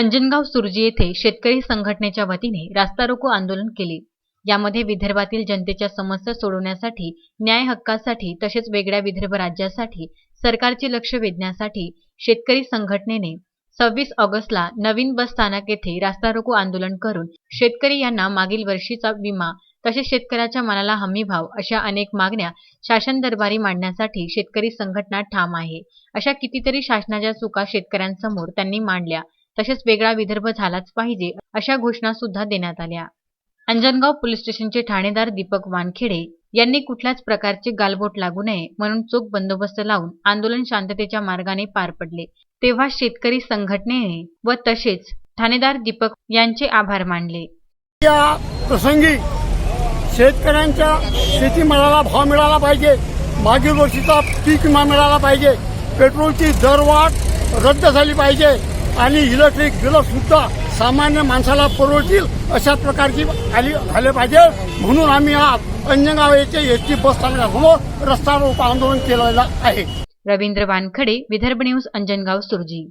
अंजनगाव सुरजी येथे शेतकरी संघटनेच्या वतीने रास्ता रोको आंदोलन केले. यामध्ये विदर्भातील जनतेच्या समस्या सोडवण्यासाठी न्याय हक्कासाठी तसेच वेगळ्या विदर्भ राज्यासाठी सरकारचे लक्ष वेधण्यासाठी शेतकरी संघटनेने सव्वीस ऑगस्टला नवीन बस स्थानक येथे रास्ता रोको आंदोलन करून शेतकरी यांना मागील वर्षीचा विमा तसेच शेतकऱ्याच्या मनाला हमी भाव अशा अनेक मागण्या शासन दरबारी मांडण्यासाठी शेतकरी संघटना ठाम आहे. अशा कितीतरी शासनाच्या चुका शेतकऱ्यांसमोर त्यांनी मांडल्या. तसेच वेगळा विदर्भ झालाच पाहिजे अशा घोषणा सुद्धा देण्यात आल्या. अंजनगाव पोलीस स्टेशनचे ठाणेदार दीपक वानखेडे यांनी कुठल्याच प्रकारचे गालबोट लागू नये म्हणून चोख बंदोबस्त लावून आंदोलन शांततेच्या मार्गाने पार पडले. तेव्हा शेतकरी संघटनेने व तसेच ठाणेदार दीपक यांचे आभार मानले. या प्रसंगी शेतकऱ्यांच्या शेतीमालाला भाव मिळाला पाहिजे. मागील वर्षीचा पीक विमा मिळाला पाहिजे. पेट्रोलची दरवाढ रद्द झाली पाहिजे. आणि इलेक्ट्रिक बिलं सुद्धा सामान्य माणसाला परवडतील अशा प्रकारची आली झाले पाहिजे. म्हणून आम्ही आज अंजनगाव येथे एस टी बस स्थानकासमोर रस्ता रोको आंदोलन केलेलं आहे. रवींद्र वानखडे विदर्भ न्यूज अंजनगाव सुरजी.